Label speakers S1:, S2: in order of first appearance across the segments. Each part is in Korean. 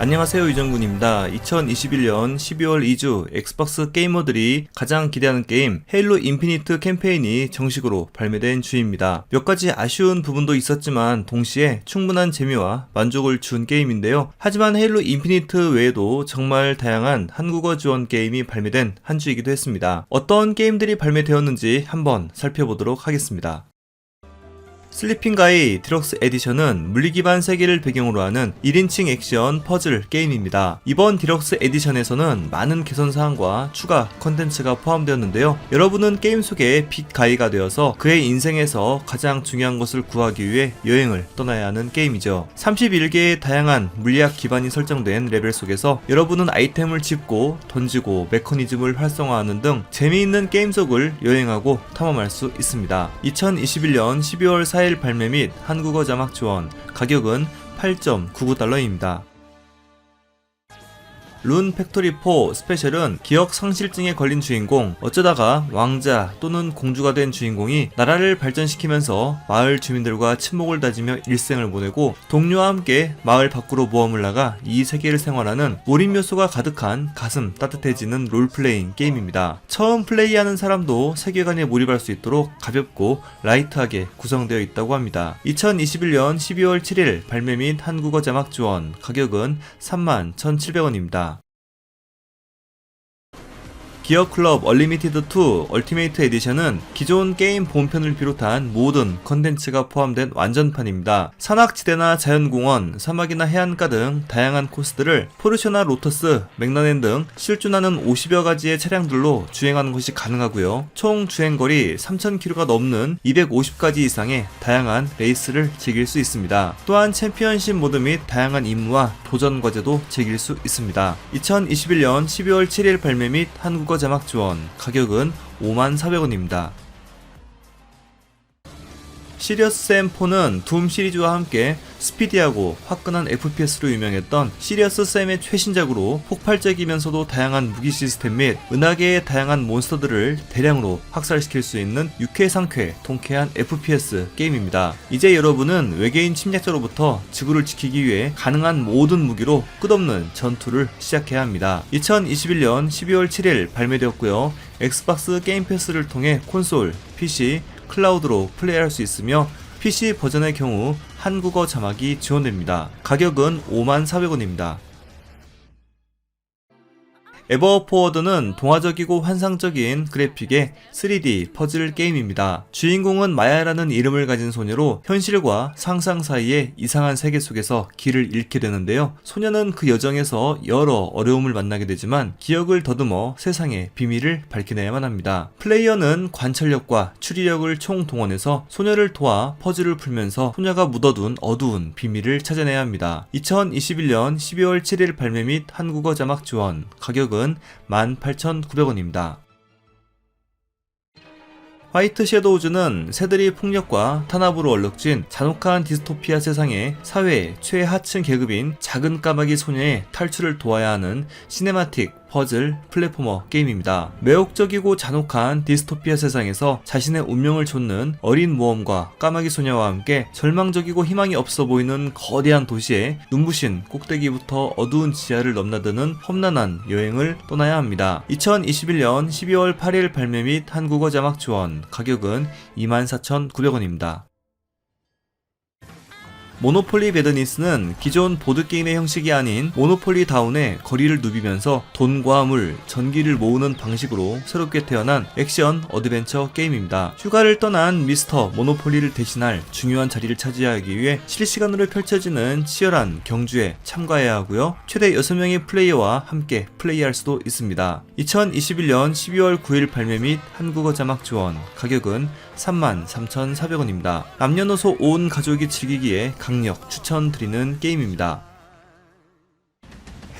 S1: 안녕하세요 이정군입니다. 2021년 12월 2주 엑스박스 게이머들이 가장 기대하는 게임 헤일로 인피니트 캠페인이 정식으로 발매된 주입니다. 몇 가지 아쉬운 부분도 있었지만 동시에 충분한 재미와 만족을 준 게임인데요. 하지만 헤일로 인피니트 외에도 정말 다양한 한국어 지원 게임이 발매된 한 주이기도 했습니다. 어떤 게임들이 발매되었는지 한번 살펴보도록 하겠습니다. 슬리핑 가이 디럭스 에디션은 물리기반 세계를 배경으로 하는 1인칭 액션 퍼즐 게임입니다. 이번 디럭스 에디션에서는 많은 개선사항과 추가 컨텐츠가 포함되었는데요. 여러분은 게임 속의 빅 가이가 되어서 그의 인생에서 가장 중요한 것을 구하기 위해 여행을 떠나야 하는 게임이죠. 31개의 다양한 물리학 기반이 설정된 레벨 속에서 여러분은 아이템을 짚고 던지고 메커니즘을 활성화하는 등 재미있는 게임 속을 여행하고 탐험할 수 있습니다. 2021년 12월 4일 발매 및 한국어 자막 지원, 가격은 8.99달러입니다. 룬 팩토리 4 스페셜은 기억 상실증에 걸린 주인공, 어쩌다가 왕자 또는 공주가 된 주인공이 나라를 발전시키면서 마을 주민들과 친목을 다지며 일생을 보내고 동료와 함께 마을 밖으로 모험을 나가 이 세계를 생활하는 몰입 요소가 가득한 가슴 따뜻해지는 롤플레잉 게임입니다. 처음 플레이하는 사람도 세계관에 몰입할 수 있도록 가볍고 라이트하게 구성되어 있다고 합니다. 2021년 12월 7일 발매 및 한국어 자막 지원, 가격은 31,700원입니다. 기어클럽 얼리미티드 2 얼티메이트 에디션은 기존 게임 본편을 비롯한 모든 컨텐츠가 포함된 완전판입니다. 산악지대나 자연공원, 사막이나 해안가 등 다양한 코스들을 포르쉐나 로터스, 맥라렌 등 실존하는 50여 가지의 차량들로 주행하는 것이 가능하고요. 총 주행거리 3,000km가 넘는 250가지 이상의 다양한 레이스를 즐길 수 있습니다. 또한 챔피언십 모드 및 다양한 임무와 도전 과제도 즐길 수 있습니다. 2021년 12월 7일 발매 및 한국어 자막 지원 가격은 54,400원입니다. 시리어스 샘4는 둠 시리즈와 함께 스피디하고 화끈한 FPS로 유명했던 시리어스 샘의 최신작으로 폭발적이면서도 다양한 무기 시스템 및 은하계의 다양한 몬스터들을 대량으로 학살시킬 수 있는 유쾌상쾌 통쾌한 FPS 게임입니다. 이제 여러분은 외계인 침략자로부터 지구를 지키기 위해 가능한 모든 무기로 끝없는 전투를 시작해야 합니다. 2021년 12월 7일 발매되었고요. 엑스박스 게임 패스를 통해 콘솔, PC, 클라우드로 플레이할 수 있으며 PC 버전의 경우 한국어 자막이 지원됩니다. 가격은 54,400원입니다. 에버포워드는 동화적이고 환상적인 그래픽의 3D 퍼즐 게임입니다. 주인공은 마야라는 이름을 가진 소녀로 현실과 상상 사이의 이상한 세계 속에서 길을 잃게 되는데요. 소녀는 그 여정에서 여러 어려움을 만나게 되지만 기억을 더듬어 세상의 비밀을 밝혀내야만 합니다. 플레이어는 관찰력과 추리력을 총동원해서 소녀를 도와 퍼즐을 풀면서 소녀가 묻어둔 어두운 비밀을 찾아내야 합니다. 2021년 12월 7일 발매 및 한국어 자막 지원, 가격은 18,900원입니다. 화이트 섀도우즈는 새들이 폭력과 탄압으로 얼룩진 잔혹한 디스토피아 세상의 사회 최하층 계급인 작은 까마귀 소녀의 탈출을 도와야 하는 시네마틱 퍼즐 플랫포머 게임입니다. 매혹적이고 잔혹한 디스토피아 세상에서 자신의 운명을 좇는 어린 모험과 까마귀 소녀와 함께 절망적이고 희망이 없어 보이는 거대한 도시에 눈부신 꼭대기부터 어두운 지하를 넘나드는 험난한 여행을 떠나야 합니다. 2021년 12월 8일 발매 및 한국어 자막 지원 가격은 24,900원입니다. 모노폴리 배드니스는 기존 보드게임의 형식이 아닌 모노폴리 다운에 거리를 누비면서 돈과 물, 전기를 모으는 방식으로 새롭게 태어난 액션 어드벤처 게임입니다. 휴가를 떠난 미스터 모노폴리를 대신할 중요한 자리를 차지하기 위해 실시간으로 펼쳐지는 치열한 경주에 참가해야 하고요. 최대 6명의 플레이어와 함께 플레이할 수도 있습니다. 2021년 12월 9일 발매 및 한국어 자막 지원, 가격은 33,400원입니다. 남녀노소 온 가족이 즐기기에 강력 추천드리는 게임입니다.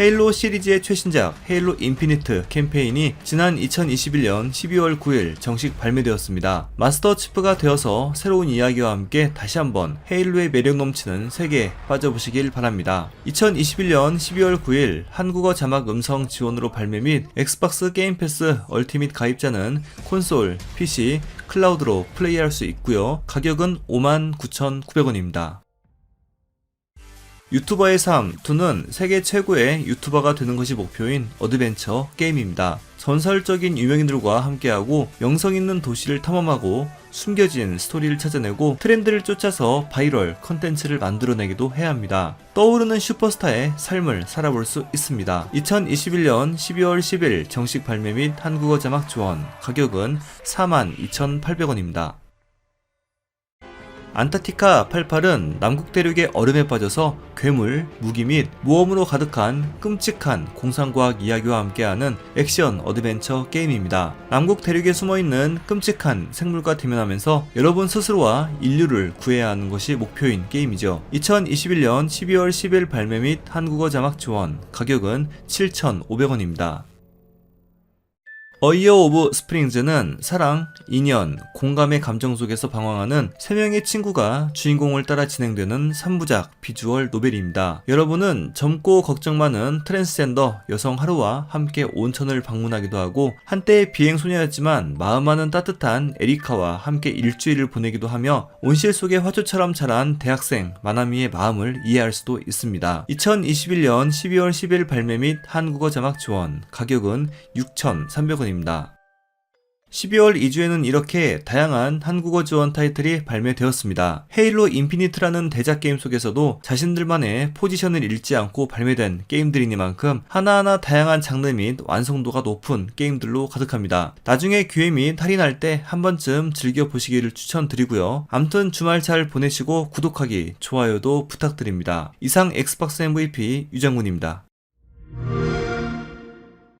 S1: 헤일로 시리즈의 최신작 헤일로 인피니트 캠페인이 지난 2021년 12월 9일 정식 발매되었습니다. 마스터 치프가 되어서 새로운 이야기와 함께 다시 한번 헤일로의 매력 넘치는 세계에 빠져보시길 바랍니다. 2021년 12월 9일 한국어 자막 음성 지원으로 발매 및 엑스박스 게임 패스 얼티밋 가입자는 콘솔, PC, 클라우드로 플레이할 수 있고요. 가격은 59,900원입니다. 유튜버의 삶 2는 세계 최고의 유튜버가 되는 것이 목표인 어드벤처 게임입니다. 전설적인 유명인들과 함께하고 영성 있는 도시를 탐험하고 숨겨진 스토리를 찾아내고 트렌드를 쫓아서 바이럴 컨텐츠를 만들어내기도 해야 합니다. 떠오르는 슈퍼스타의 삶을 살아볼 수 있습니다. 2021년 12월 10일 정식 발매 및 한국어 자막 지원 가격은 42,800원입니다. 안타티카 88은 남극 대륙의 얼음에 빠져서 괴물, 무기 및 모험으로 가득한 끔찍한 공상과학 이야기와 함께하는 액션 어드벤처 게임입니다. 남극 대륙에 숨어있는 끔찍한 생물과 대면하면서 여러분 스스로와 인류를 구해야 하는 것이 목표인 게임이죠. 2021년 12월 10일 발매 및 한국어 자막 지원 가격은 7,500원입니다. 어이어 오브 스프링즈는 사랑, 인연, 공감의 감정 속에서 방황하는 세 명의 친구가 주인공을 따라 진행되는 3부작 비주얼 노벨입니다. 여러분은 젊고 걱정 많은 트랜스젠더 여성 하루와 함께 온천을 방문하기도 하고 한때 비행 소녀였지만 마음 많은 따뜻한 에리카와 함께 일주일을 보내기도 하며 온실 속의 화초처럼 자란 대학생 마나미의 마음을 이해할 수도 있습니다. 2021년 12월 10일 발매 및 한국어 자막 지원 가격은 6,300원 입니다. 12월 2주에는 이렇게 다양한 한국어 지원 타이틀이 발매되었습니다. 헤일로 인피니트라는 대작 게임 속에서도 자신들만의 포지션을 잃지 않고 발매된 게임들이니만큼 하나하나 다양한 장르 및 완성도가 높은 게임들로 가득합니다. 나중에 기회 및 할인할 때 한 번쯤 즐겨보시기를 추천드리고요. 암튼 주말 잘 보내시고 구독하기, 좋아요도 부탁드립니다. 이상 엑스박스 MVP 유정훈입니다.